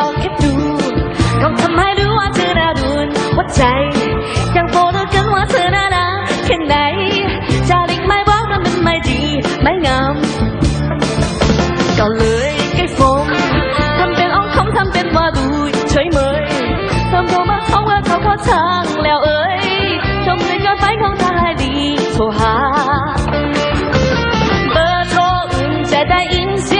ลองคิดดูลองทำให้รู้ว่าเธอน่ารุนหัวใจ ยังโฟเธอกันว่าเธอน่ารักแค่ไหนจะลิกไม่บอกว่ามันไม่ดี ไม่งามก็เลยใกล้ฟงทำเป็นอ้องคำทำเป็นว่าดูเฉยเมยทำตัวมาท้องว่าเขาเข้าทางแล้วเอ้ยชมในย้อนไปของทางให้ดีโทรหาเบอร์โทรจะได้ยินเสีย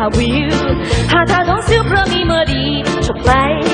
help you 하다 don't still promise me 저 빨리